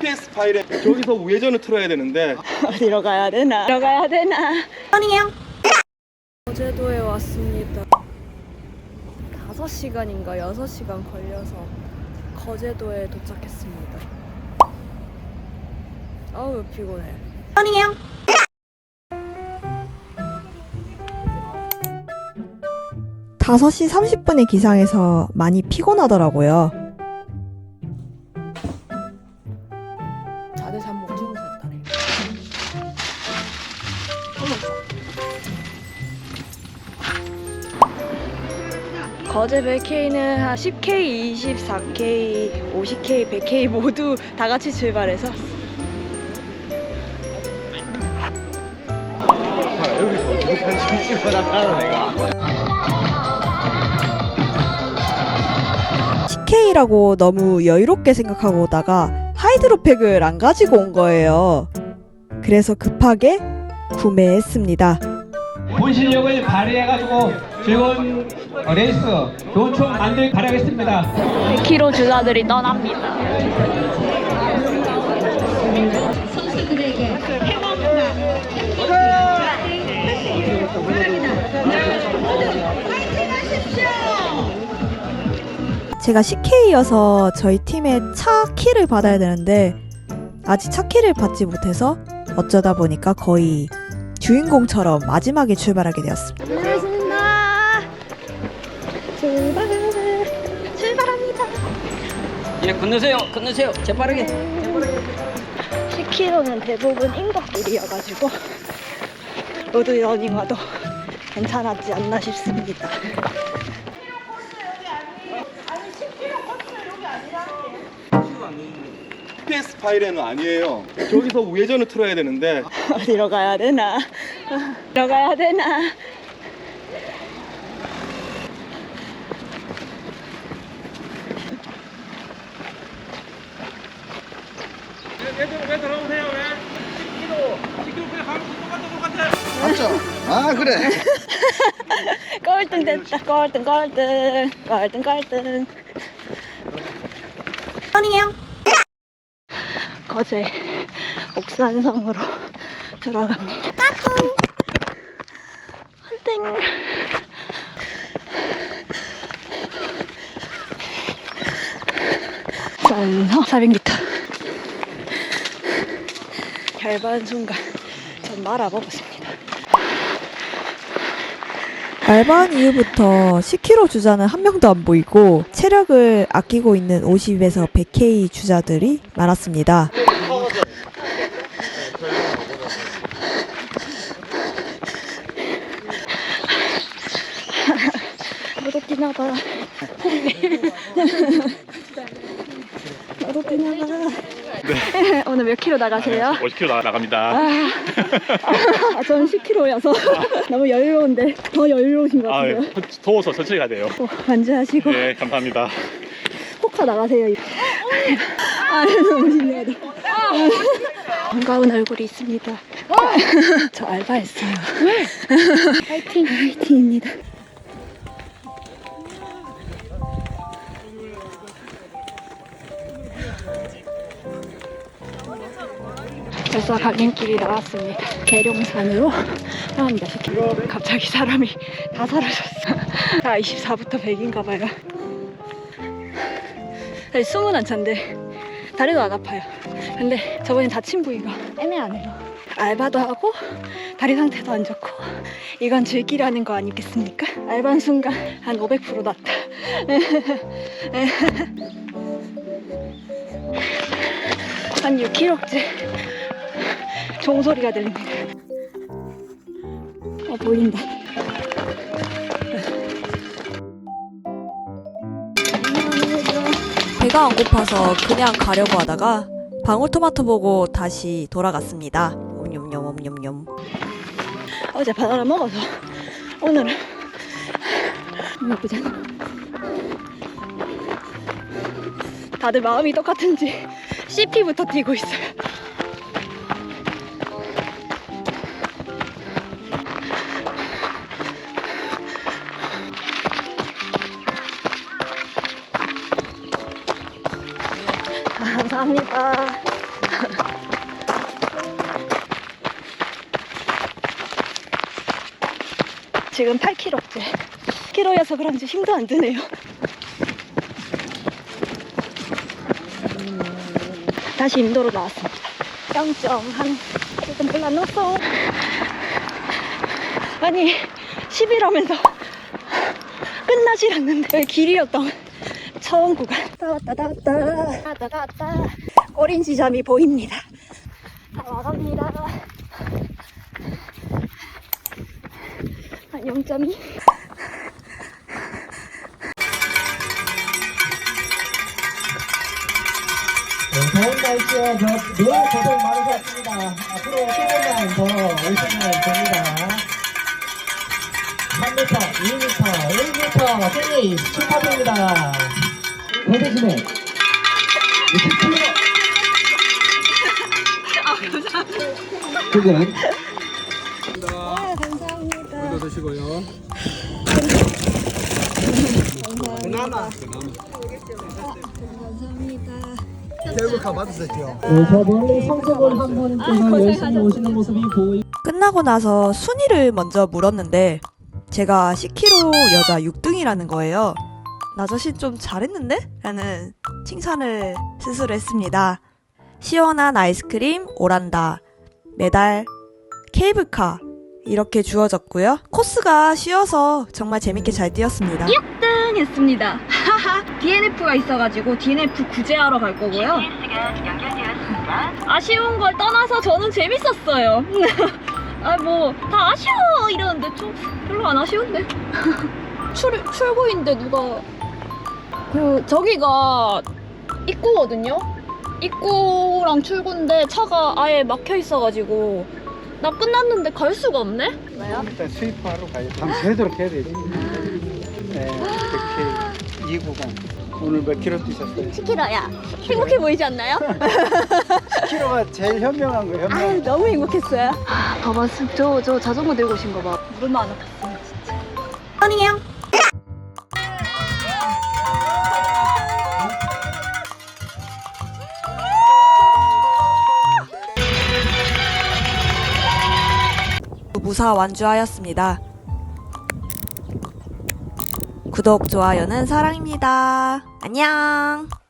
PS 파일에 저기서 우회전을 틀어야 되는데 어디로 가야 되나? 어디로 가야 되나? 아니에요. 거제도에 왔습니다. 5시간인가 6시간 걸려서 거제도에 도착했습니다. 아우 피곤해. 아니에요. 다섯 시 30분에 기상해서 많이 피곤하더라고요. 거제 100K는 한 10K, 24K, 50K, 100K 모두 다 같이 출발해서 CK라고 너무 여유롭게 생각하고 오다가 하이드로팩을 안 가지고 온 거예요. 그래서 급하게 구매했습니다. 본 실력을 발휘해가지고 즐거운 어, 레이스, 좋은 추억 만들 바라겠습니다. 100km 주자들이 떠납니다. 제가 CK여서 저희 팀에 차 키를 받아야 되는데 아직 차 키를 받지 못해서 어쩌다 보니까 거의 주인공처럼 마지막에 출발하게 되었습니다. 예, 건너세요. 건너세요. 재빠르게. 10km는 대부분 인것길이어가지고 로드 러닝 와도 괜찮았지 않나 싶습니다. PS 파일에는 아니에요. 저기서 우회전을 틀어야 되는데 어디로 가야 되나? 어디로 가야 되나? 맞죠? 아 그래 꼴등 됐다. 꼴등, 꼴등, 꼴등, 꼴등. 아니에요. 거제 옥산성으로 들어갑니다. 땡. 옥산성 400m. 얇은 순간 전 말아먹었습니다. 알바한 이후부터 10km 주자는 한 명도 안 보이고 체력을 아끼고 있는 50에서 100K 주자들이 많았습니다. 나도 뛰나봐. 나도 뛰나봐. 오늘 몇 킬로 나가세요? 50km 나, 나갑니다. 아, 아, 저는 10킬로여서 너무 여유로운데 더 여유로우신 것 아, 같아요. 더워서 천천히 가야 돼요. 또 완주하시고 네, 감사합니다. 포카 나가세요. 아, 너무 신기하다. 반가운 얼굴이 있습니다. 저 알바했어요. 파이팅! 파이팅입니다. 벌써 가림길이 나왔습니다. 계룡산으로. 10km. 갑자기 사람이 다 사라졌어. 다 24부터 100인가 봐요. 사실 숨은 안 찬데 다리도 안 아파요. 근데 저번에 다친 부위가 애매하네요. 알바도 하고 다리 상태도 안 좋고 이건 즐기라는 거 아니겠습니까? 알바한 순간 한 500% 낫다. 한 6kg째 종소리가 들립니다. 어 보인다. 배가 안 고파서 그냥 가려고 하다가 방울토마토 보고 다시 돌아갔습니다. 옴뇸뇸 옴뇸뇸. 어제 바나나 먹어서 오늘은 나쁘지 않아. 다들 마음이 똑같은지 CP부터 뛰고 있어요. 감사합니다. 지금 8kg째. 8kg여서 그런지 힘도 안 드네요. 다시 인도로 나왔습니다. 0.한 조금 올라놨어. 아니 10이라면서 끝나질 않는데 길이었던 처음 구간. 다 왔다. 꼬린 지점이 보입니다. 다 와갑니다. 한 0.2. 더운 날씨에 저늘 고생 많으셨습니다. 앞으로 조금만 더 오시면 됩니다. 3m, 2m, 1m 피니 축하드립니다. 고대신에 20km. 그건 아, 감사합니다. 드시고요. 감사합니다. 케이블카 맞으셨죠? 네, 저 멀리 성수분 한 분께서 열심히 오시는 모습이 보이. 끝나고 나서 순위를 먼저 물었는데 제가 10kg 여자 6등이라는 거예요. 나 자신 좀 잘했는데? 라는 칭찬을 스스로 했습니다. 시원한 아이스크림, 오란다, 메달, 케이블카 이렇게 주어졌고요. 코스가 쉬워서 정말 재밌게 잘 뛰었습니다. 1등 했습니다. 하하. DNF가 있어가지고 DNF 구제하러 갈 거고요. 아쉬운 걸 떠나서 저는 재밌었어요. 아, 뭐, 다 아쉬워! 이러는데 좀 별로 안 아쉬운데. 출, 출구인데 누가. 그, 저기가 입구거든요? 입구랑 출구인데 차가 아예 막혀 있어가지고. 나 끝났는데 갈 수가 없네? 왜요? 일단 수입하러 가요. 밤새도록 해야 되지. 네, 이렇게 2구간. 오늘 몇 킬로 뛰셨어요? 10kg야. 행복해 보이지 않나요? 10킬로가 제일 현명한 거예요, 현명. 아 너무 행복했어요. 봐봐, 저, 저 자전거 들고 오신 거 봐. 무릎만 안 아팠어요, 진짜. 아니에요. 무사 완주하였습니다. 구독, 좋아요는 사랑입니다. 안녕!